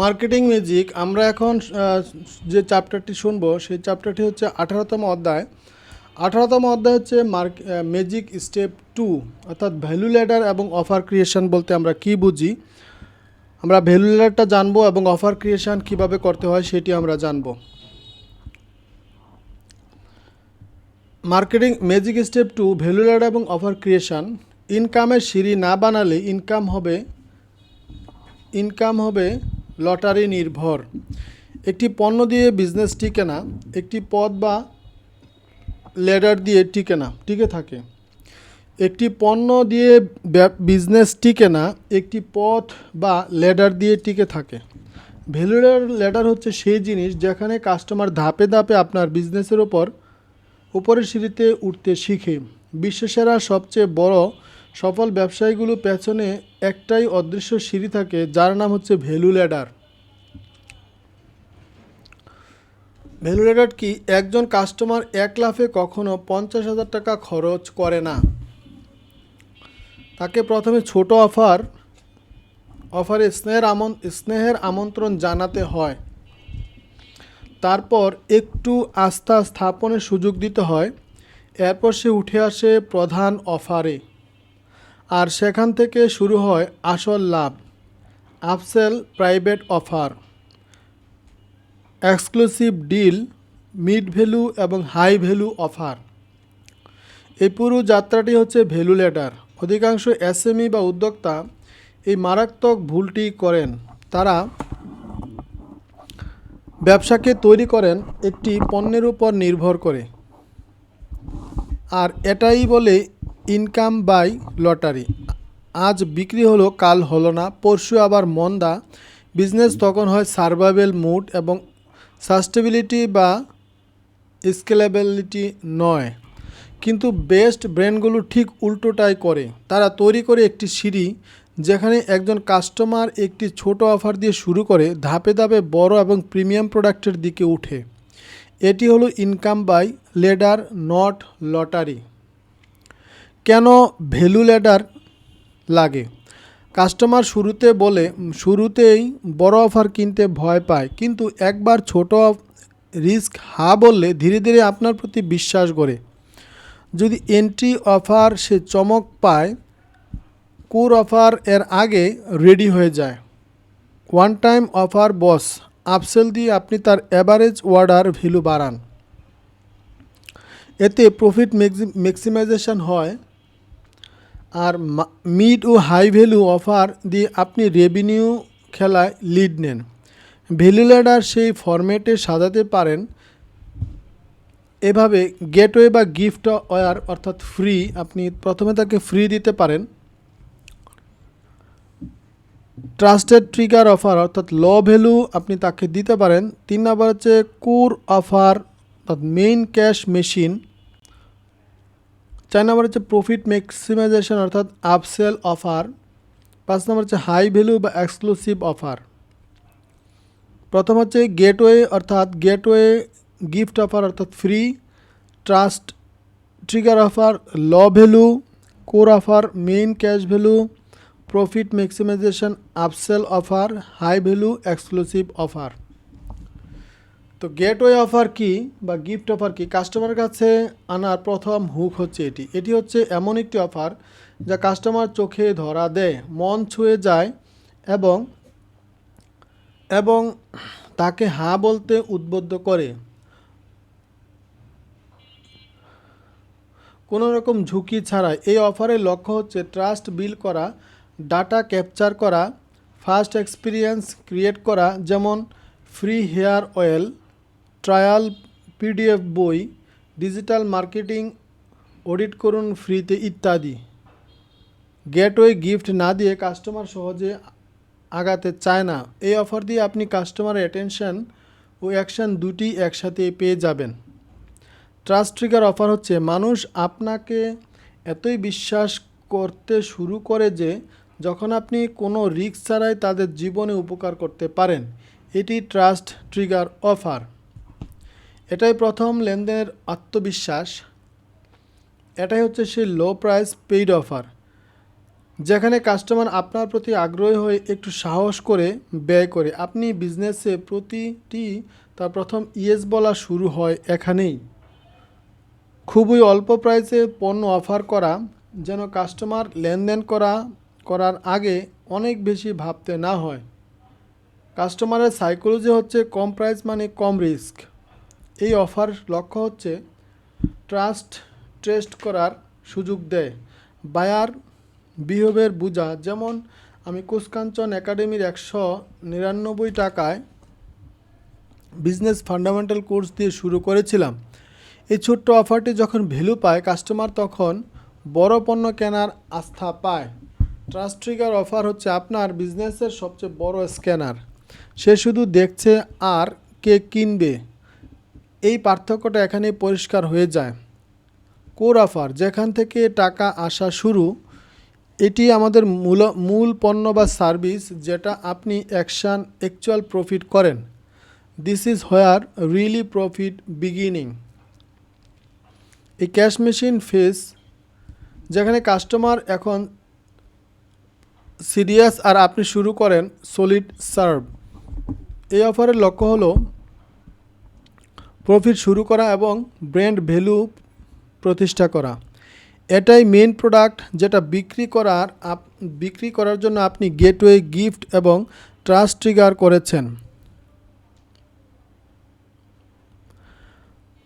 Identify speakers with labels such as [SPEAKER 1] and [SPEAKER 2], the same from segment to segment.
[SPEAKER 1] Marketing magic, আমরা এখন যে চ্যাপ্টারটি শুনব, সেই চ্যাপ্টারটি হচ্ছে আঠারোতম অধ্যায়। আঠারোতম অধ্যায় হচ্ছে মার্ক ম্যাজিক স্টেপ টু, অর্থাৎ ভ্যালু ল্যাডার এবং অফার ক্রিয়েশন বলতে আমরা কি বুঝি? আমরা ভ্যালু ল্যাডারটা জানব এবং অফার ক্রিয়েশন কীভাবে করতে হয় সেটি আমরা জানব। Marketing, magic step two, value ladder এবং অফার ক্রিয়েশন। ইনকামের সিঁড়ি না বানালে ইনকাম হবে ইনকাম হবে লটারি নির্ভর। একটি পণ্য দিয়ে বিজনেস টিকে না, একটি পদ বা লেডার দিয়ে টিকে না, টিকে থাকে। একটি পণ্য দিয়ে বিজনেস টিকে না, একটি পথ বা লেডার দিয়ে টিকে থাকে। ভ্যালু লেডার হচ্ছে সেই জিনিস যেখানে কাস্টমার ধাপে ধাপে আপনার বিজনেসের ওপর উপরের সিঁড়িতে উঠতে শিখে। বিশ্বসেরা সবচেয়ে বড় সফল ব্যবসায়ীগুলো পেছনে একটাই অদৃশ্য সিঁড়ি থাকে, যার নাম হচ্ছে ভ্যালু ল্যাডার। ভ্যালু ল্যাডার কি একজন কাস্টমার এক লাফে কখনো পঞ্চাশ হাজার টাকা খরচ করে না। তাকে প্রথমে ছোট অফার, অফারে স্নেহের আমন, স্নেহের আমন্ত্রণ জানাতে হয়। তারপর একটু আস্থা স্থাপনের সুযোগ দিতে হয়। এরপর সে উঠে আসে প্রধান অফারে। আর সেখান থেকে শুরু হয় আসল লাভ। Upsell private offer. Exclusive deal, mid value এবং হাই ভ্যালু অফার। এই পুরো যাত্রাটি হচ্ছে ভ্যালু লেটার। অধিকাংশ এসএমই বা উদ্যোক্তা এই মারাত্মক ভুলটি করেন। তারা ব্যবসাকে তৈরি করেন একটি পণ্যের উপর নির্ভর করে। আর এটাই বলে ইনকাম বাই লটারি। আজ বিক্রি হলো, কাল হলো না। পরশু আবার মন্দা। বিজনেস তখন হয় সার্ভাইভেল মুড এবং সাস্টেবিলিটি বা স্কেলেবিলিটি নয়। কিন্তু বেস্ট ব্র্যান্ডগুলো ঠিক উল্টোটাই করে। তারা তৈরি করে একটি সিঁড়ি, যেখানে একজন কাস্টমার একটি ছোট অফার দিয়ে শুরু করে, ধাপে ধাপে বড় এবং প্রিমিয়াম প্রোডাক্টের দিকে উঠে। এটি হলো income by ladder, not lottery. কেন ভ্যালু লেডার লাগে? কাস্টমার শুরুতে বলে, শুরুতেই বড় অফার কিনতে ভয় পায়, কিন্তু একবার ছোট রিস্ক হা বললে ধীরে ধীরে আপনার প্রতি বিশ্বাস করে যদি এন্ট্রি অফার সে চমক পায়, কোর অফার এর আগে রেডি হয়ে যায়। ওয়ান টাইম অফার বস আপসেল দিয়ে আপনি তার অ্যাভারেজ অর্ডার ভ্যালু বাড়ান। এতে প্রফিট ম্যাক্সিমাইজেশন হয় আর মিড ও হাই ভ্যালু অফার দিয়ে আপনি রেভিনিউ খেলায় লিড নেন। ভ্যালু ল্যাডার সেই ফরম্যাটে সাজাতে পারেন। এভাবে গেটওয়ে বা গিফট ওয়ার অর্থাৎ ফ্রি আপনি প্রথমে তাকে ফ্রি দিতে পারেন। ট্রাস্টেড ট্রিগার অফার অর্থাৎ ল ভ্যালু আপনি তাকে দিতে পারেন। তিন নম্বর হচ্ছে কুর অফার অর্থাৎ মেইন ক্যাশ মেশিন চার নম্বর হচ্ছে প্রফিট ম্যাক্সিমাইজেশন অর্থাৎ আপসেল অফার পাঁচ নম্বর হচ্ছে হাই ভ্যালু বা এক্সক্লুসিভ অফার প্রথম হচ্ছে গেটওয়ে অর্থাৎ গেটওয়ে গিফট অফার অর্থাৎ free trust trigger offer low value core offer main cash value profit maximization upsell offer high value exclusive offer তো গেটওয়ে অফার কি বা গিফট অফার কি? কাস্টমারের কাছে আনার প্রথম হুক হচ্ছে এটি। এটি হচ্ছে এমন একটি অফার যা কাস্টমার চোখে ধরা দেয়, মন ছুঁয়ে যায় এবং এবং তাকে হাঁ বলতে উদ্বুদ্ধ করে। কোনো রকম ঝুঁকি ছাড়াই। এই অফারের লক্ষ্য হচ্ছে ট্রাস্ট বিল করা, ডাটা ক্যাপচার করা, ফার্স্ট এক্সপিরিয়েন্স ক্রিয়েট করা, যেমন free hair oil trial PDF বই, ডিজিটাল মার্কেটিং, অডিট করুন ফ্রিতে ইত্যাদি। গেটওয়ে গিফট না দিয়ে কাস্টমার সহজে আগাতে চায় না। এই অফার দিয়ে আপনি কাস্টমারের অ্যাটেনশন ও অ্যাকশন দুটি একসাথে পেয়ে যাবেন। ট্রাস্ট ট্রিগার অফার হচ্ছে, মানুষ আপনাকে এতই বিশ্বাস করতে শুরু করে যে, যখন আপনি কোনো রিস্ক ছাড়াই তাদের জীবনে উপকার করতে পারেন। এটি ট্রাস্ট ট্রিগার অফার। এটাই প্রথম লেনদেনের আত্মবিশ্বাস। এটাই হচ্ছে সেই লো প্রাইস পেইড অফার যেখানে কাস্টমার আপনার প্রতি আগ্রহী হয়ে একটু সাহস করে ব্যয় করে। আপনি বিজনেসে প্রতিটি তার প্রথম ইয়েস বলা শুরু হয় এখানেই। খুবই অল্প প্রাইসে পণ্য অফার করা, যেন কাস্টমার লেনদেন করা, করার আগে অনেক বেশি ভাবতে না হয়। কাস্টমারের সাইকোলজি হচ্ছে কম প্রাইস মানে কম রিস্ক এই অফার লক্ষ্য হচ্ছে ট্রাস্ট টেস্ট করার সুযোগ দেয়। বায়ার বিহেভিয়ার বোঝা, যেমন আমি কুসকাঞ্চন একাডেমির একশো নিরানব্বই টাকায় বিজনেস ফান্ডামেন্টাল কোর্স দিয়ে শুরু করেছিলাম। এই ছোট্ট অফারটি যখন ভ্যালু পায়, কাস্টমার তখন বড় পণ্য কেনার আস্থা পায়। ট্রাস্ট ট্রিগার অফার হচ্ছে আপনার বিজনেসের সবচেয়ে বড় স্ক্যানার। সে শুধু দেখছে আর কে কিনবে। এই পার্থক্যটা এখানে পরিষ্কার হয়ে যায়। কোর অফার, যেখান থেকে টাকা আসা শুরু, এটি আমাদের মূল মূল পণ্য বা সার্ভিস যেটা আপনি অ্যাকশান, অ্যাকচুয়াল প্রফিট করেন। This is where really profit beginning এই ক্যাশ মেশিন ফেস, যেখানে কাস্টমার এখন সিরিয়াস আর আপনি শুরু করেন সলিড সার্ভ। এই অফারের লক্ষ্য হলো প্রফিট শুরু করা এবং ব্র্যান্ড ভ্যালু প্রতিষ্ঠা করা। এটাই মেন প্রোডাক্ট যেটা বিক্রি করার আপ, বিক্রি করার জন্য আপনি গেটওয়ে গিফট এবং ট্রাস্ট ট্রিগার করেছেন।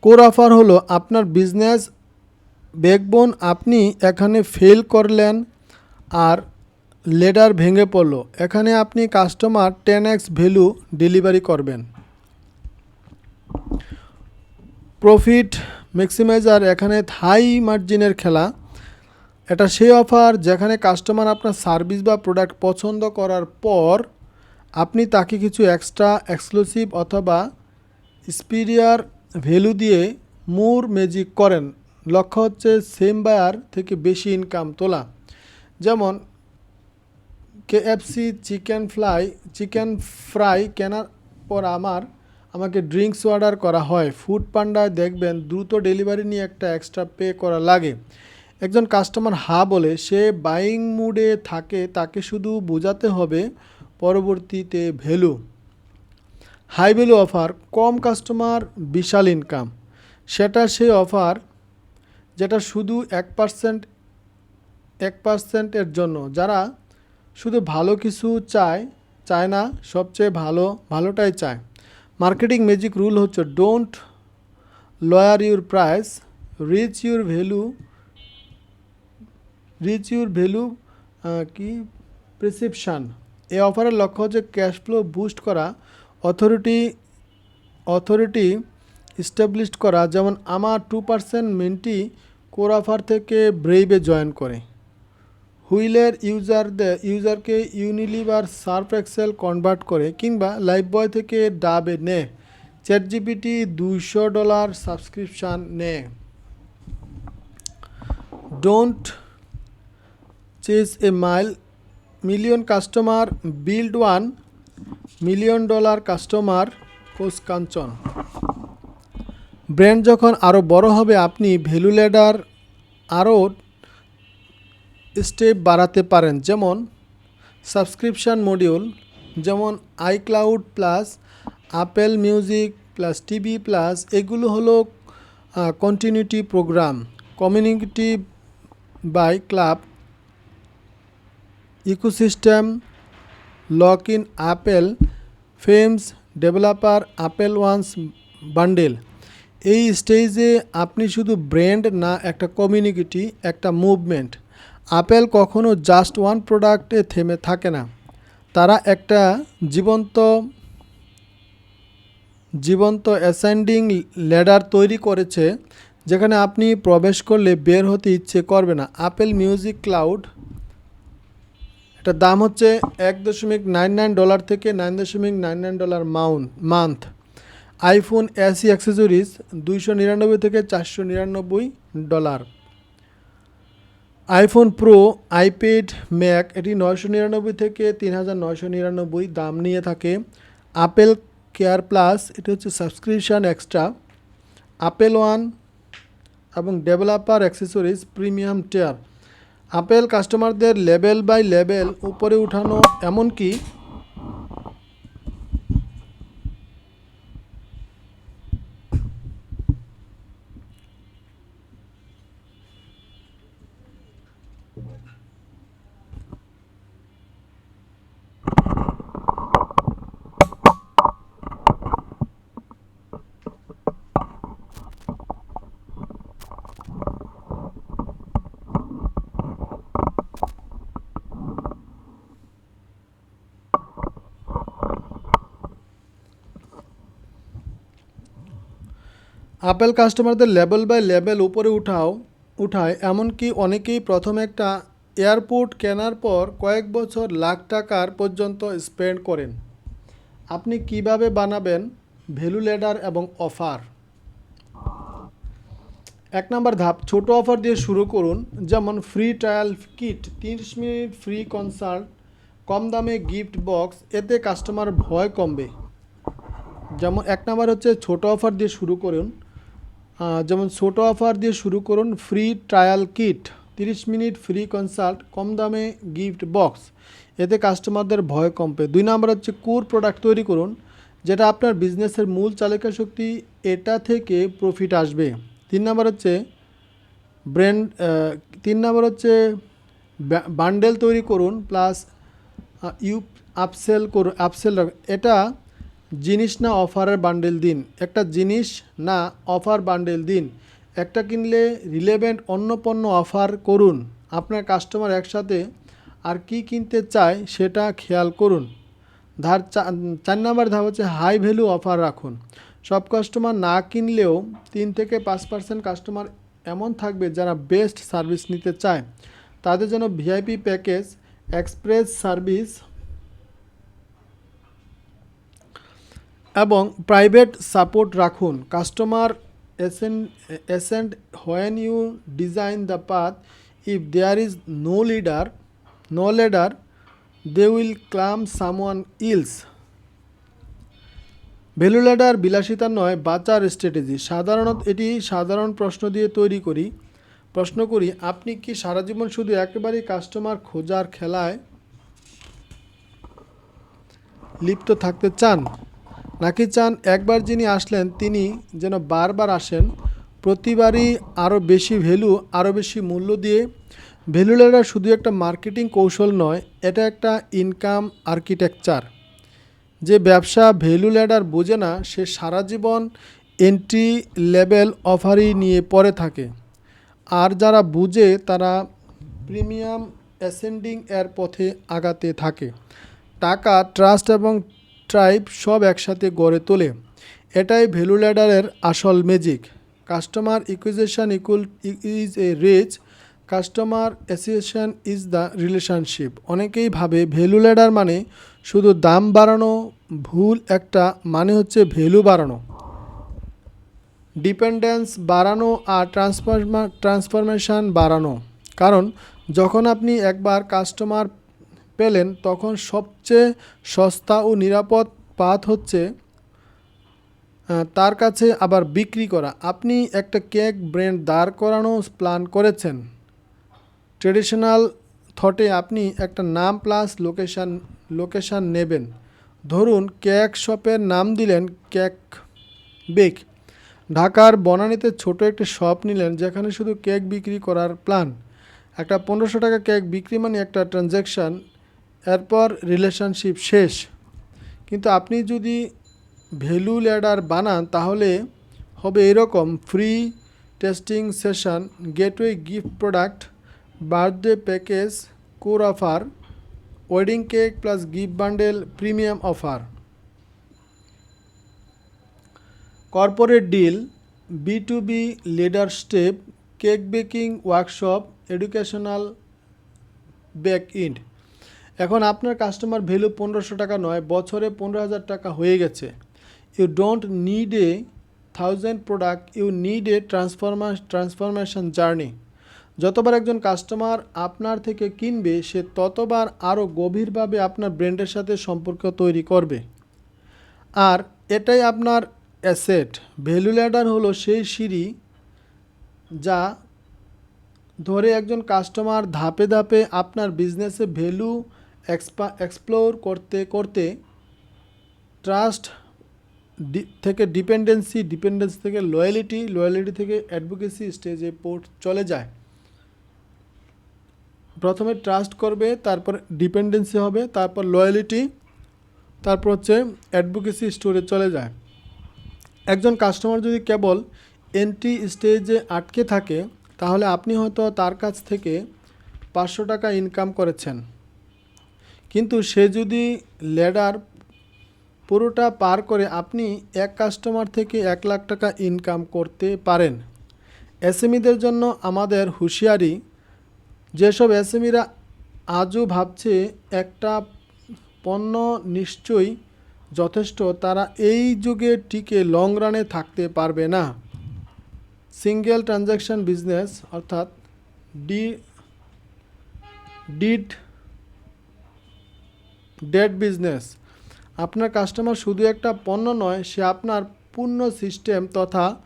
[SPEAKER 1] কোর অফার হলো আপনার বিজনেস ব্যাকবোন আপনি এখানে ফেল করলেন আর লেডার ভেঙে পড়ল। এখানে আপনি customer ten X value delivery করবেন। প্রফিট ম্যাক্সিমাইজার এখানে হাই মার্জিনের খেলা। এটা সেই অফার যেখানে কাস্টমার আপনার সার্ভিস বা প্রোডাক্ট পছন্দ করার পর আপনি তাকে কিছু এক্সট্রা এক্সক্লুসিভ অথবা স্পিরিয়ার ভ্যালু দিয়ে মুর ম্যাজিক করেন। লক্ষ্য হচ্ছে সেম বায়ার থেকে বেশি ইনকাম তোলা। যেমন KFC chicken fly chicken fry কেনার পর আমার আমাকে ড্রিঙ্কস অর্ডার করা হয়। ফুড পান্ডায় দেখবেন দ্রুত ডেলিভারি নিয়ে একটা এক্সট্রা পে করা লাগে। একজন কাস্টমার হা বলে, সে বাইং মুডে থাকে, তাকে শুধু বোঝাতে হবে পরবর্তীতে ভ্যালু। হাই ভ্যালু অফার, কম কাস্টমার, বিশাল ইনকাম। সেটা সেই অফার যেটা শুধু এক পার্সেন্ট, এক পার্সেন্টের জন্য। যারা শুধু ভালো কিছু চায় চায় না, সবচেয়ে ভালো, ভালোটাই চায়। মার্কেটিং ম্যাজিক রুল হচ্ছে don't lower your price, reach your value, reach your value কি? প্রিসিপশান এই অফারের লক্ষ্য হচ্ছে ক্যাশ ফ্লো বুস্ট করা, অথরিটি অথরিটি ইস্টাবলিশড করা, যেমন আমার two percent mentee core offer থেকে ব্রেইভে জয়েন করে। হুইলের ইউজারদের, ইউজারকে ইউনিলিভার সার্ফ এক্সেল কনভার্ট করে কিংবা লাইফ বয় থেকে ডাবে নেয় চ্যাট জিপিটি দুইশো ডলার সাবস্ক্রিপশান নে। Don't chase a mile. Million customer, build one million dollar customer coach Kanchan. Brand যখন আরও বড় হবে, আপনি ভ্যালু ল্যাডার আরও স্টেপ বাড়াতে পারেন, যেমন সাবস্ক্রিপশান মডিউল, যেমন iCloud plus Apple Music plus TV plus এগুলো হলো continuity program community by club ecosystem lock in Apple ফেমস developer Apple once bundle এই স্টেজে আপনি শুধু ব্র্যান্ড না, একটা কমিউনিটি একটা মুভমেন্ট আপেল কখনো জাস্ট ওয়ান প্রোডাক্টে থেমে থাকে না। তারা একটা জীবন্ত জীবন্ত অ্যাসেন্ডিং ল্যাডার তৈরি করেছে, যেখানে আপনি প্রবেশ করলে বের হতে ইচ্ছে করবে না। আপেল মিউজিক ক্লাউড এটার দাম হচ্ছে এক দশমিক নাইন নাইন ডলার থেকে নাইন দশমিক nine nine dollar mount month iPhone AC accessories দুইশো নিরানব্বই থেকে চারশো নিরানব্বই dollar. IPhone pro iPad Mac এটি নয়শো নিরানব্বই থেকে তিন হাজার নয়শো নিরানব্বই দাম নিয়ে থাকে। আপেল কেয়ার প্লাস এটি হচ্ছে সাবস্ক্রিপশান এক্সট্রা আপেল ওয়ান এবং developer accessories premium tier Apple কাস্টমারদের লেভেল বাই লেভেল উপরে উঠানো, এমনকি আপেল কাস্টমারদের লেভেল বাই লেভেল উপরে উঠাও, উঠায়, এমনকি অনেকেই প্রথম একটা এয়ারপোর্ট কেনার পর কয়েক বছর লাখ টাকার পর্যন্ত স্পেন্ড করেন। আপনি কীভাবে বানাবেন? ভ্যালু লেডার এবং অফার। এক নম্বর ধাপ, ছোট অফার দিয়ে শুরু করুন, যেমন ফ্রি ট্রায়াল কিট তিরিশ মিনিট ফ্রি কনসার্ট কম দামে গিফট বক্স এতে কাস্টমার ভয় কমবে। যেমন এক নাম্বার হচ্ছে ছোট অফার দিয়ে শুরু করুন যেমন ছোট অফার দিয়ে শুরু করুন ফ্রি ট্রায়াল কিট তিরিশ মিনিট ফ্রি কনসাল্ট কম দামে গিফট বক্স এতে কাস্টমারদের ভয় কমবে। দুই নাম্বার হচ্ছে কোর প্রোডাক্ট তৈরি করুন, যেটা আপনার বিজনেসের মূল চালিকা শক্তি, এটা থেকে প্রফিট আসবে। তিন নাম্বার হচ্ছে ব্র্যান্ড তিন নাম্বার হচ্ছে বান্ডেল তৈরি করুন প্লাস ইউ আপসেল করুন আপসেল এটা জিনিস না অফারের বান্ডেল দিন। একটা জিনিস না অফার বান্ডেল দিন। একটা কিনলে রিলেভেন্ট অন্য পণ্য অফার করুন। আপনার কাস্টমার একসাথে আর কি কিনতে চায় সেটা খেয়াল করুন। ধার চার নাম্বার ধাপ হচ্ছে হাই ভ্যালু অফার রাখুন। সব কাস্টমার না কিনলেও তিন থেকে পাঁচ পার্সেন্ট কাস্টমার এমন থাকবে যারা বেস্ট সার্ভিস নিতে চায়। তাদের জন্য ভিআইপি প্যাকেজ এক্সপ্রেস সার্ভিস এবং প্রাইভেট সাপোর্ট রাখুন। Customer ascent when you design the path, if there is no leader no leader, they will climb someone else. Value ladder বিলাসিতা নয়, বাঁচার স্ট্র্যাটেজি। সাধারণত এটি সাধারণ প্রশ্ন দিয়ে তৈরি করি। প্রশ্ন করি, আপনি কি সারা জীবন শুধু একেবারেই কাস্টমার খোঁজার খেলায় লিপ্ত থাকতে চান? নাকি চান একবার যিনি আসলেন, তিনি যেন বারবার আসেন। প্রতিবারই আরও বেশি ভ্যালু আরও বেশি মূল্য দিয়ে। ভ্যালু ল্যাডার শুধু একটা মার্কেটিং কৌশল নয়, এটা একটা ইনকাম আর্কিটেকচার। যে ব্যবসা ভ্যালু ল্যাডার বোঝে না, সে সারা জীবন এন্ট্রি লেভেল অফারই নিয়ে পড়ে থাকে। আর যারা বুঝে, তারা প্রিমিয়াম অ্যাসেন্ডিং এর পথে আগাতে থাকে। টাকা ট্রাস্ট এবং ট্রাইব সব একসাথে গড়ে তোলে। এটাই ভ্যালু ল্যাডারের আসল magic customer acquisition equal is a reach customer association is the relationship অনেকেই ভাবে ভ্যালু ল্যাডার মানে শুধু দাম বাড়ানো, ভুল একটা মানে হচ্ছে ভ্যালু বাড়ানো। ডিপেন্ডেন্স বাড়ানো আর ট্রান্সফরমা ট্রান্সফরমেশন বাড়ানো। কারণ যখন আপনি একবার কাস্টমার পেলেন, তখন সবচেয়ে সস্তা ও নিরাপদ পাথ হচ্ছে তার কাছে আবার বিক্রি করা। আপনি একটা কেক ব্র্যান্ড দাঁড় করানো প্ল্যান করেছেন। ট্রেডিশনাল থটে আপনি একটা নাম প্লাস লোকেশান লোকেশান নেবেন। ধরুন, কেক শপের নাম দিলেন কেক বেক। ঢাকার বনানীতে ছোট একটি শপ নিলেন, যেখানে শুধু কেক বিক্রি করার প্ল্যান। একটা পনেরোশো টাকা কেক বিক্রি মানে একটা ট্রানজ্যাকশান। এরপর রিলেশনশিপ শেষ। কিন্তু আপনি যদি ভ্যালু ল্যাডার বানান, তাহলে হবে এরকম free testing session gateway gift product birthday package core offer wedding cake plus gift bundle premium offer corporate deal B to B leader step cake baking workshop educational back end এখন আপনার customer value পনেরোশো টাকা নয়, বছরে পনেরো হাজার টাকা হয়ে গেছে। You don't need a thousand product you need a transform transformation journey যতবার একজন কাস্টমার আপনার থেকে কিনবে, সে ততবার আরও গভীরভাবে আপনার ব্র্যান্ডের সাথে সম্পর্ক তৈরি করবে। আর এটাই আপনার অ্যাসেট ভ্যালু ল্যাডার হলো সেই সিঁড়ি যা ধরে একজন কাস্টমার ধাপে ধাপে আপনার বিজনেসে ভ্যালু এক্সপা এক্সপ্লোর করতে করতে ট্রাস্ট থেকে ডিপেন্ডেন্সি ডিপেন্ডেন্সি থেকে লয়ালিটি লয়ালিটি থেকে অ্যাডভোকেসি স্টেজে পোর্ট চলে যায়। প্রথমে ট্রাস্ট করবে, তারপর ডিপেন্ডেন্সি হবে, তারপর লয়ালিটি তারপর হচ্ছে অ্যাডভোকেসি স্টোরে চলে যায়। একজন কাস্টমার যদি কেবল এন্ট্রি স্টেজে আটকে থাকে, তাহলে আপনি হয়তো তার কাছ থেকে পাঁচশো টাকা ইনকাম করেছেন। কিন্তু সে যদি ল্যাডার পুরোটা পার করে আপনি এক কাস্টমার থেকে এক লাখ টাকা ইনকাম করতে পারেন। এসএমইদের জন্য আমাদের হুঁশিয়ারি, যেসব এসএমইরা আজও ভাবছে একটা পণ্য নিশ্চয়ই যথেষ্ট, তারা এই যুগে টিকে লং রানে থাকতে পারবে না। সিঙ্গেল ট্রানজ্যাকশন বিজনেস অর্থাৎ ডি, ডিড ডেড বিজনেস আপনার কাস্টমার শুধু একটা পণ্য নয়, সে আপনার পূর্ণ সিস্টেম তথা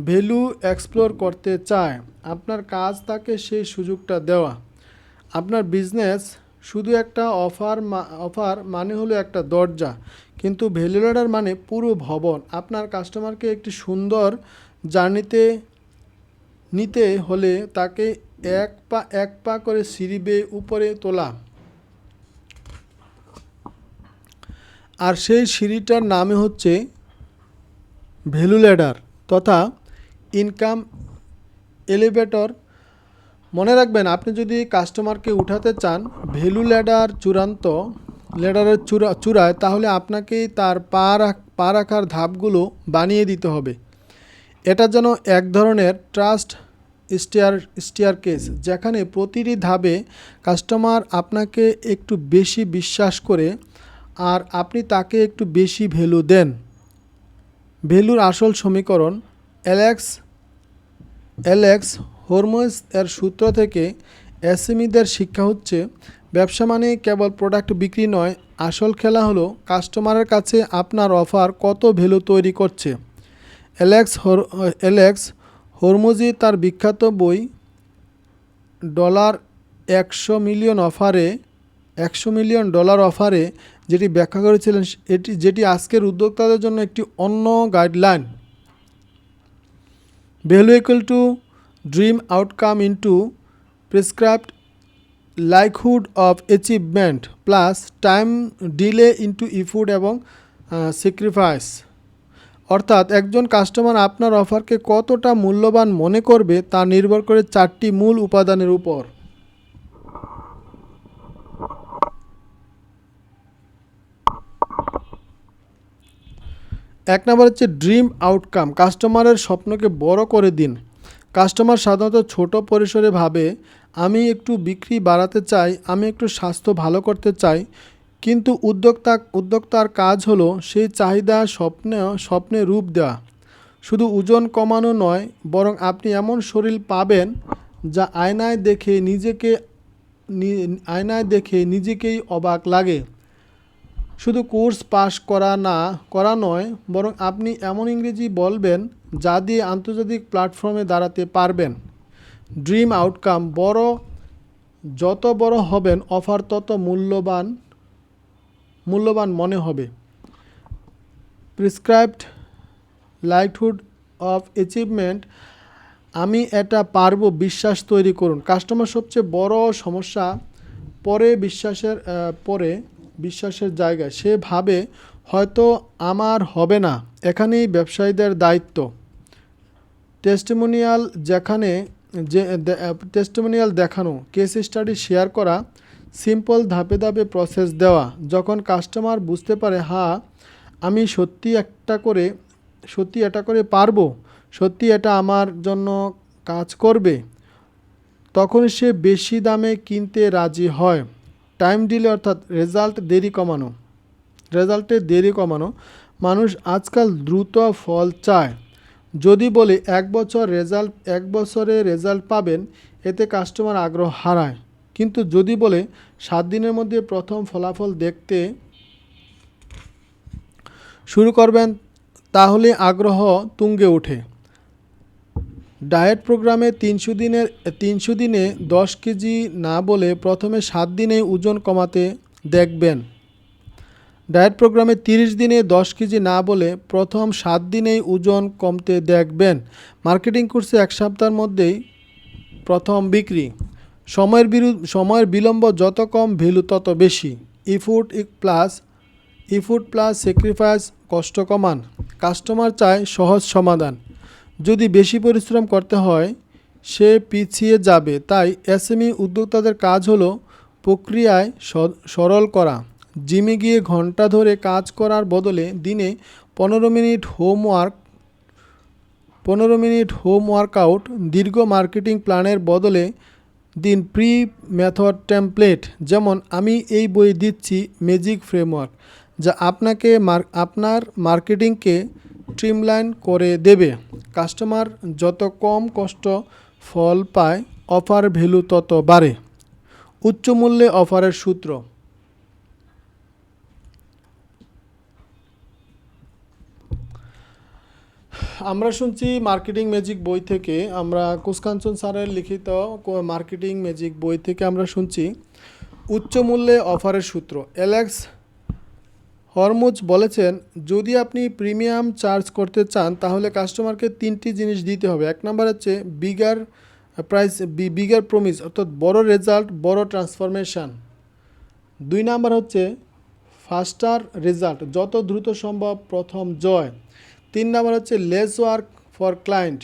[SPEAKER 1] ভ্যালু এক্সপ্লোর করতে চায়। আপনার কাজ তাকে সেই সুযোগটা দেওয়া। আপনার বিজনেস শুধু একটা অফার অফার মানে হলো একটা দরজা। কিন্তু ভ্যালু ল্যাডার মানে পুরো ভবন। আপনার কাস্টমারকে একটি সুন্দর জার্নিতে নিতে হলে তাকে এক পা এক পা করে সিঁড়ি বেয়ে উপরে তোলা। আর সেই সিঁড়িটার নামে হচ্ছে ভ্যালু ল্যাডার তথা ইনকাম এলিভেটর। মনে রাখবেন, আপনি যদি কাস্টমারকে উঠাতে চান ভ্যালু ল্যাডার চূড়ান্ত ল্যাডারের চূড়া, চূড়ায়, তাহলে আপনাকেই তার পা পা রাখার ধাপগুলো বানিয়ে দিতে হবে। এটা যেন এক ধরনের ট্রাস্ট স্টিয়ার স্টিয়ার কেস, যেখানে প্রতিটি ধাপে কাস্টমার আপনাকে একটু বেশি বিশ্বাস করে আর আপনি তাকে একটু বেশি ভ্যালু দেন। ভ্যালুর আসল সমীকরণ অ্যালেক্স অ্যালেক্স হরমোজ এর সূত্র থেকে এসএমইদের শিক্ষা হচ্ছে, ব্যবসা মানে কেবল প্রোডাক্ট বিক্রি নয়, আসল খেলা হলো কাস্টমারের কাছে আপনার অফার কত ভ্যালু তৈরি করছে। অ্যালেক্স হর অ্যালেক্স হরমুজি তার বিখ্যাত বই ডলার একশো মিলিয়ন অফারে একশো মিলিয়ন ডলার অফারে যেটি ব্যাখ্যা করেছিলেন, এটি, যেটি আজকের উদ্যোক্তাদের জন্য একটি অন্য guideline. Value equal to dream outcome into prescribed likelihood of achievement plus time delay into effort এবং স্যাক্রিফাইস। অর্থাৎ একজন কাস্টমার আপনার অফারকে কতটা মূল্যবান মনে করবে তা নির্ভর করে চারটি মূল উপাদানের উপর। এক নম্বর হচ্ছে ড্রিম আউটকাম, কাস্টমারের স্বপ্নকে বড় করে দিন। কাস্টমার সাধারণত ছোট পরিসরে ভাবে, আমি একটু বিক্রি বাড়াতে চাই, আমি একটু স্বাস্থ্য ভালো করতে চাই। কিন্তু উদ্যোক্তা, উদ্যোক্তার কাজ হলো সেই চাহিদা, স্বপ্নে স্বপ্নে রূপ দেওয়া। শুধু ওজন কমানো নয়, বরং আপনি এমন শরীর পাবেন যা আয়নায় দেখে নিজেকে আয়নায় দেখে নিজেকেই অবাক লাগে। শুধু কোর্স পাশ করা না, করা নয়, বরং আপনি এমন ইংরেজি বলবেন যা দিয়ে আন্তর্জাতিক প্ল্যাটফর্মে দাঁড়াতে পারবেন। ড্রিম আউটকাম, বড়, যত বড় হবেন, অফার তত মূল্যবান মূল্যবান মনে হবে। প্রিসক্রাইবড লাইটহুড অফ অ্যাচিভমেন্ট, আমি এটা পারব, বিশ্বাস তৈরি করুন। কাস্টমার সবচেয়ে বড় সমস্যা, পরে বিশ্বাসের পরে বিশ্বাসের জায়গায়। সে ভাবে, হয়তো আমার হবে না। এখানেই ব্যবসায়ীদের দায়িত্ব। টেস্টিমোনিয়াল যেখানে যে টেস্টিমোনিয়াল দেখানো কেস স্টাডি শেয়ার করা সিম্পল ধাপে ধাপে প্রসেস দেওয়া। যখন কাস্টমার বুঝতে পারে হ্যাঁ আমি সত্যি একটা করে, সত্যি এটা করে পারব, সত্যি এটা আমার জন্য কাজ করবে। তখন সে বেশি দামে কিনতে রাজি হয়। টাইম ডিলে অর্থাৎ রেজাল্ট দেরি কমানো। রেজাল্টে দেরি কমানো, মানুষ আজকাল দ্রুত ফল চায়। যদি বলে এক বছর রেজাল্ট, এক বছরে রেজাল্ট পাবেন, এতে কাস্টমার আগ্রহ হারায়। কিন্তু যদি বলে সাত দিনের মধ্যে প্রথম ফলাফল দেখতে শুরু করবেন, তাহলে আগ্রহ তুঙ্গে ওঠে। ডায়েট প্রোগ্রামে তিনশো দিনের, তিনশো দিনে দশ কেজি না বলে প্রথমে সাত দিনে ওজন কমাতে দেখবেন। ডায়েট প্রোগ্রামে তিরিশ দিনে দশ কেজি না বলে প্রথম সাত দিনেই ওজন কমতে দেখবেন। মার্কেটিং কোর্সে এক সপ্তাহের মধ্যেই প্রথম বিক্রি। সময়ের বিরু, সময়ের বিলম্ব যত কম ভ্যালু তত বেশি। Effort plus effort plus sacrifice কষ্ট কমান। কাস্টমার চায় সহজ সমাধান। যদি বেশি পরিশ্রম করতে হয়, সে পিছিয়ে যাবে। তাই এসএমই উদ্যোক্তাদের কাজ হলো প্রক্রিয়ায় সরল করা। জিমে গিয়ে ঘণ্টা ধরে কাজ করার বদলে দিনে পনেরো মিনিট হোমওয়ার্ক, পনেরো মিনিট হোম ওয়ার্কআউট দীর্ঘ মার্কেটিং প্ল্যানের বদলে দিন প্রি মেথড টেমপ্লেট। যেমন, আমি এই বই দিচ্ছি, ম্যাজিক ফ্রেমওয়ার্ক, যা আপনাকে আপনার মার্কেটিংকে স্ট্রিমলাইন করে দেবে। কাস্টমার যত কম কষ্ট ফল পায় অফার ভ্যালু তত বাড়ে। উচ্চ মূল্যে অফারের সূত্র। আমরা শুনছি মার্কেটিং ম্যাজিক বই থেকে। আমরা কুসকাঞ্চন স্যারের লিখিত মার্কেটিং ম্যাজিক বই থেকে আমরা শুনছি। উচ্চ মূল্যে অফারের সূত্র। অ্যালেক্স হরমুজ বলেছেন, যদি আপনি প্রিমিয়াম চার্জ করতে চান, তাহলে কাস্টমারকে তিনটি জিনিস দিতে হবে। এক নম্বর হচ্ছে বিগার প্রাইস বিগার প্রমিস অর্থাৎ বড় রেজাল্ট বড় ট্রান্সফরমেশন দুই নাম্বার হচ্ছে ফাস্টার রেজাল্ট যত দ্রুত সম্ভব প্রথম জয়। তিন নাম্বার হচ্ছে লেস ওয়ার্ক ফর ক্লায়েন্ট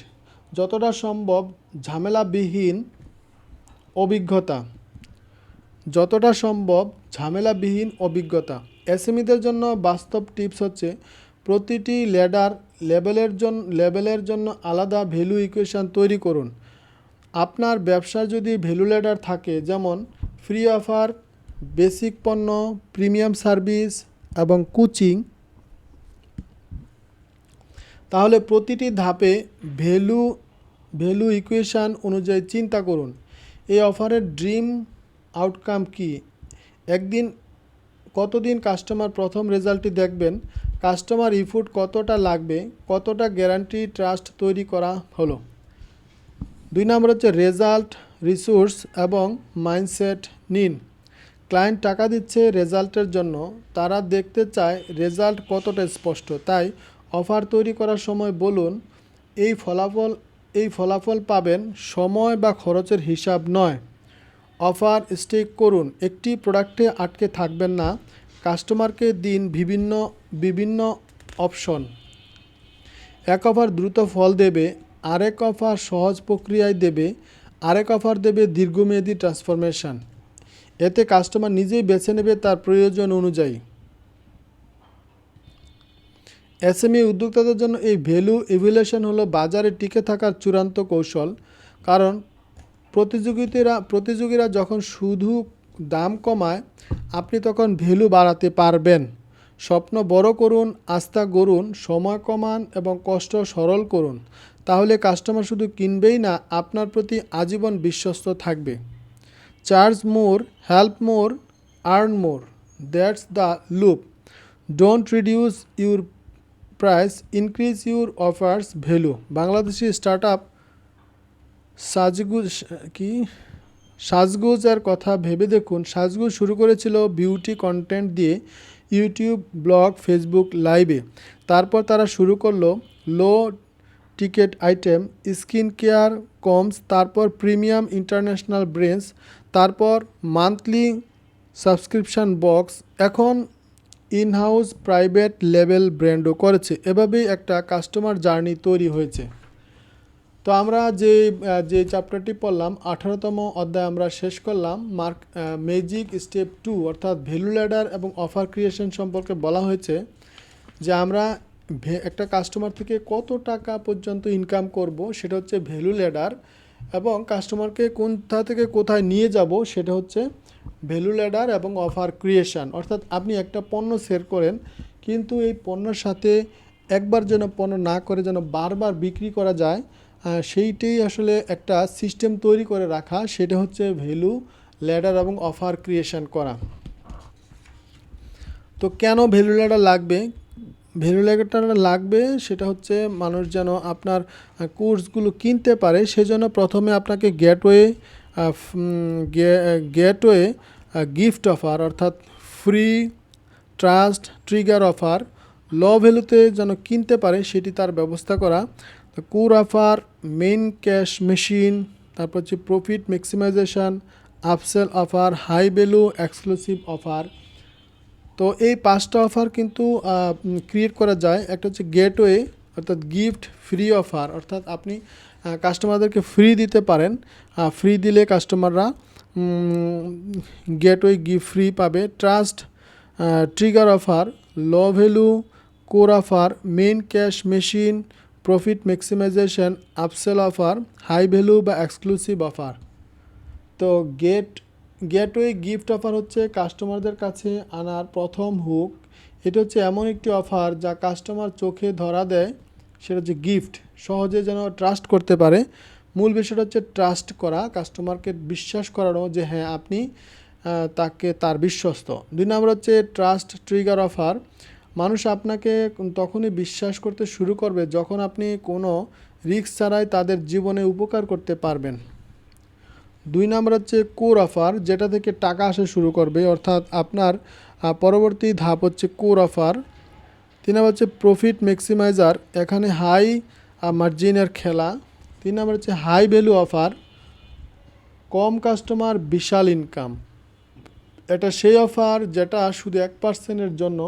[SPEAKER 1] যতটা সম্ভব ঝামেলাবিহীন অভিজ্ঞতা। যতটা সম্ভব ঝামেলাবিহীন অভিজ্ঞতা। এসএমইদের জন্য বাস্তব টিপস হচ্ছে, প্রতিটি লেডার লেভেলের জন্য লেভেলের জন্য আলাদা ভ্যালু ইকুয়েশন তৈরি করুন। আপনার ব্যবসার যদি ভ্যালু লেডার থাকে, যেমন ফ্রি অফার, বেসিক পণ্য, প্রিমিয়াম সার্ভিস এবং কোচিং, তাহলে প্রতিটি ধাপে ভ্যালু ভ্যালু ইকুয়েশান অনুযায়ী চিন্তা করুন। এই অফারের ড্রিম আউটকাম কি? একদিন কতদিন কাস্টমার প্রথম রেজাল্টটি দেখবেন কাস্টমার ইফুট কতটা লাগবে, কতটা গ্যারান্টি ট্রাস্ট তৈরি করা হলো। দুই নম্বর হচ্ছে রেজাল্ট রিসোর্স এবং মাইন্ডসেট নিন। ক্লায়েন্ট টাকা দিচ্ছে রেজাল্টের জন্য, তারা দেখতে চায় রেজাল্ট কতটা স্পষ্ট। তাই অফার তৈরি করার সময় বলুন, এই ফলাফল এই ফলাফল পাবেন সময় বা খরচের হিসাব নয়। অফার স্টেক করুন। একটি প্রোডাক্টে আটকে থাকবেন না। কাস্টমারকে দিন বিভিন্ন বিভিন্ন অপশন। এক অফার দ্রুত ফল দেবে, আরেক অফার সহজ প্রক্রিয়ায় দেবে, আরেক অফার দেবে দীর্ঘমেয়াদী ট্রান্সফরমেশন। এতে কাস্টমার নিজেই বেছে নেবে তার প্রয়োজন অনুযায়ী। এসএমই উদ্যোক্তাদের জন্য এই ভ্যালু ইভ্যালুয়েশন হলো বাজারে টিকে থাকার চূড়ান্ত কৌশল। কারণ প্রতিযোগিতারা প্রতিযোগীরা যখন শুধু দাম কমায়, আপনি তখন ভ্যালু বাড়াতে পারবেন। স্বপ্ন বড় করুন, আস্থা গড়ুন, সময় কমান এবং কষ্ট সরল করুন। তাহলে কাস্টমার শুধু কিনবেই না, আপনার প্রতি আজীবন বিশ্বস্ত থাকবে। Charge more, help more, earn more, that's the loop. Don't reduce your price, increase your offers value. Bangladeshi start up Shajgoj, কি? সাজগোজের কথা ভেবে দেখুন। সাজগুজ শুরু করেছিল বিউটি কন্টেন্ট দিয়ে ইউটিউব ব্লগ ফেসবুক লাইভে তারপর তারা শুরু করল low ticket item skin care comes তারপর প্রিমিয়াম ইন্টারন্যাশনাল ব্রেঞ্চ তারপর মান্থলি সাবস্ক্রিপশন বক্স এখন ইন হাউস প্রাইভেট লেভেল ব্র্যান্ডও করেছে। এভাবেই একটা কাস্টমার জার্নি তৈরি হয়েছে। তো আমরা যে যে চ্যাপ্টারটি পড়লাম, আঠারোতম অধ্যায় আমরা শেষ করলাম। মার্ক ম্যাজিক স্টেপ টু অর্থাৎ ভ্যালু ল্যাডার এবং অফার ক্রিয়েশন সম্পর্কে বলা হয়েছে যে আমরা একটা কাস্টমার থেকে কত টাকা পর্যন্ত ইনকাম করব, সেটা হচ্ছে ভ্যালু ল্যাডার এবং কাস্টমারকে কোথা থেকে কোথায় নিয়ে যাব, সেটা হচ্ছে ভ্যালু ল্যাডার এবং অফার ক্রিয়েশন অর্থাৎ আপনি একটা পণ্য সেল করেন, কিন্তু এই পণ্যের সাথে একবার যেন পণ্য না করে যেন বারবার বিক্রি করা যায় সেইটাই আসলে একটা সিস্টেম তৈরি করে রাখা, সেটা হচ্ছে ভ্যালু ল্যাডার এবং অফার ক্রিয়েশন করা। তো কেন ভ্যালু ল্যাডার লাগবে? ভ্যালু লেটার লাগবে, সেটা হচ্ছে মানুষ যেন আপনার কোর্সগুলো কিনতে পারে, সেজন্য প্রথমে আপনাকে গেটওয়ে গেটওয়ে গিফট অফার অর্থাৎ free trust trigger offer low ভ্যালুতে যেন কিনতে পারে, সেটি তার ব্যবস্থা করা। Core offer main cash machine তারপর হচ্ছে profit maximization upsell offer high value exclusive offer তো এই পাঁচটা অফার কিন্তু ক্রিয়েট করা যায়। একটা হচ্ছে গেটওয়ে অর্থাৎ গিফট ফ্রি অফার অর্থাৎ আপনি কাস্টমারদেরকে ফ্রি দিতে পারেন। ফ্রি দিলে কাস্টমাররা গেটওয়ে গিফট ফ্রি পাবে। Trust trigger offer low value core offer main cash machine profit maximization upsell offer high value বা এক্সক্লুসিভ অফার তো গেট গেটওয়ে গিফট অফার হচ্ছে কাস্টমারদের কাছে আনার প্রথম হুক এটা হচ্ছে এমন একটি অফার যা কাস্টমার চোখে ধরা দেয়, সেটা হচ্ছে গিফট সহজে যেন ট্রাস্ট করতে পারে। মূল বিষয়টা হচ্ছে ট্রাস্ট করা কাস্টমারকে বিশ্বাস করানো যে হ্যাঁ আপনি তাকে তার বিশ্বস্ত। দুই নম্বর হচ্ছে ট্রাস্ট ট্রিগার অফার মানুষ আপনাকে তখনই বিশ্বাস করতে শুরু করবে যখন আপনি কোনো রিস্ক ছাড়াই তাদের জীবনে উপকার করতে পারবেন। দুই নম্বর হচ্ছে কোর অফার, যেটা থেকে টাকা আসা শুরু করবে, অর্থাৎ আপনার পরবর্তী ধাপ হচ্ছে কোর অফার। তিন নম্বর হচ্ছে প্রফিট ম্যাক্সিমাইজার, এখানে হাই মার্জিনের খেলা। তিন নম্বর হচ্ছে হাই ভ্যালু অফার, কম কাস্টমার, বিশাল ইনকাম। এটা সেই অফার যেটা শুধু এক পার্সেন্টের জন্য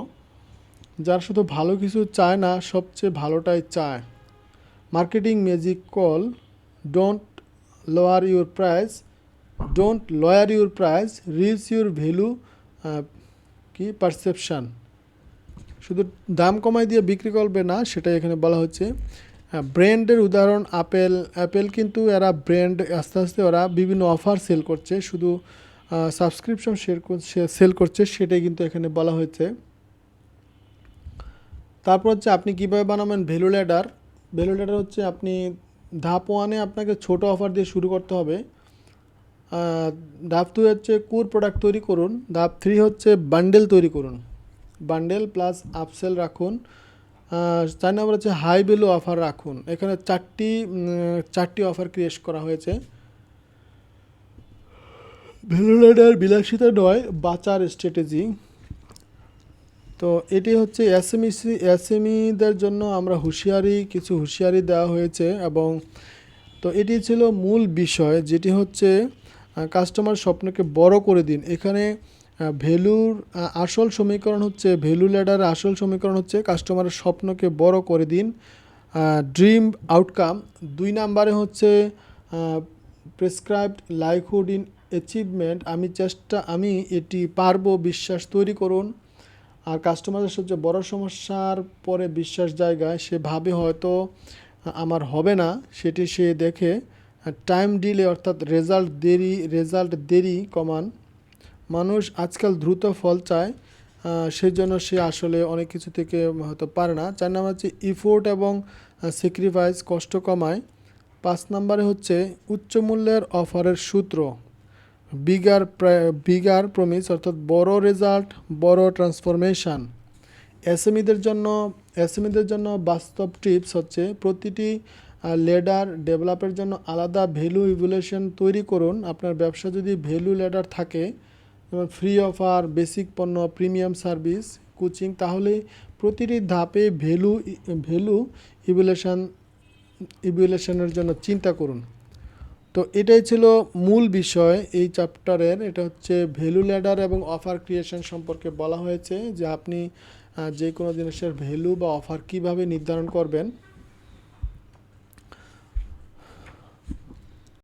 [SPEAKER 1] যার শুধু ভালো কিছু চায় না, সবচেয়ে ভালোটাই চায়। Marketing magic call don't lower your price don't lower your price reach your value কি? পারসেপশান শুধু দাম কমাই দিয়ে বিক্রি করবে না, সেটাই এখানে বলা হচ্ছে। ব্র্যান্ডের উদাহরণ আপেল অ্যাপেল কিন্তু এরা ব্র্যান্ড, আস্তে আস্তে ওরা বিভিন্ন অফার সেল করছে। শুধু সাবস্ক্রিপশন শেয়ার সেল করছে, সেটাই কিন্তু এখানে বলা হয়েছে। তারপর হচ্ছে আপনি কীভাবে বানাবেন ভ্যালু ল্যাডার ভ্যালু ল্যাডার হচ্ছে আপনি ধাপ ওয়ানে আপনাকে ছোট অফার দিয়ে শুরু করতে হবে। ধাপ দুই হচ্ছে কোর প্রোডাক্ট তৈরি করুন। ধাপ থ্রি হচ্ছে বান্ডেল তৈরি করুন। বান্ডেল প্লাস আপসেল রাখুন। চার নম্বর হচ্ছে হাই ভ্যালু অফার রাখুন। এখানে চারটি চারটি অফার ক্রিয়েট করা হয়েছে। ভ্যালু ল্যাডার বিলাসিতা নয়, বাঁচার স্ট্র্যাটেজি তো এটি হচ্ছে এসএমইসি এসএমইদের জন্য আমরা হুঁশিয়ারি, কিছু হুঁশিয়ারি দেওয়া হয়েছে এবং তো এটি ছিল মূল বিষয়, যেটি হচ্ছে কাস্টমার স্বপ্নকে বড় করে দিন। এখানে ভ্যালুর আসল সমীকরণ হচ্ছে, ভ্যালু ল্যাডার আসল সমীকরণ হচ্ছে কাস্টমারের স্বপ্নকে বড় করে দিন। ড্রিম আউটকাম দুই নাম্বারে হচ্ছে প্রেসক্রাইবড লাইকহুড ইন অ্যাচিভমেন্ট আমি চেষ্টা, আমি এটি পারব, বিশ্বাস তৈরি করুন। আর কাস্টমারের সবচেয়ে বড় সমস্যার পরে বিশ্বাস জায়গায় সে ভাবে হয়তো আমার হবে না, সেটি সে দেখে টাইম ডিলে অর্থাৎ রেজাল্ট দেরি রেজাল্ট দেরি কমান। মানুষ আজকাল দ্রুত ফল চায় সেজন্য সে আসলে অনেক কিছু থেকে হয়তো পারে না। চার নাম্বার হচ্ছে ইফোর্ট এবং স্যাক্রিফাইস কষ্ট কমায়। পাঁচ নম্বরে হচ্ছে উচ্চ মূল্যের অফারের সূত্র। বিগার বিগার প্রমিস অর্থাৎ বড় রেজাল্ট বড় ট্রান্সফরমেশন এসএমইদের জন্য এসএমইদের জন্য বাস্তব টিপস হচ্ছে প্রতিটি লেডার ডেভেলপের জন্য আলাদা ভ্যালু ইভুলেশন তৈরি করুন। আপনার ব্যবসা যদি ভ্যালু লেডার থাকে, যেমন ফ্রি অফার বেসিক পণ্য প্রিমিয়াম সার্ভিস কোচিং তাহলে প্রতিটি ধাপে ভ্যালু ভ্যালু ইভুলেশন ইভুলেশনের জন্য চিন্তা করুন। তো এটাই ছিল মূল বিষয় এই চ্যাপ্টারের এটা হচ্ছে ভ্যালু ল্যাডার এবং অফার ক্রিয়েশন সম্পর্কে বলা হয়েছে যে আপনি যে কোনো জিনিসের ভ্যালু বা অফার কীভাবে নির্ধারণ করবেন।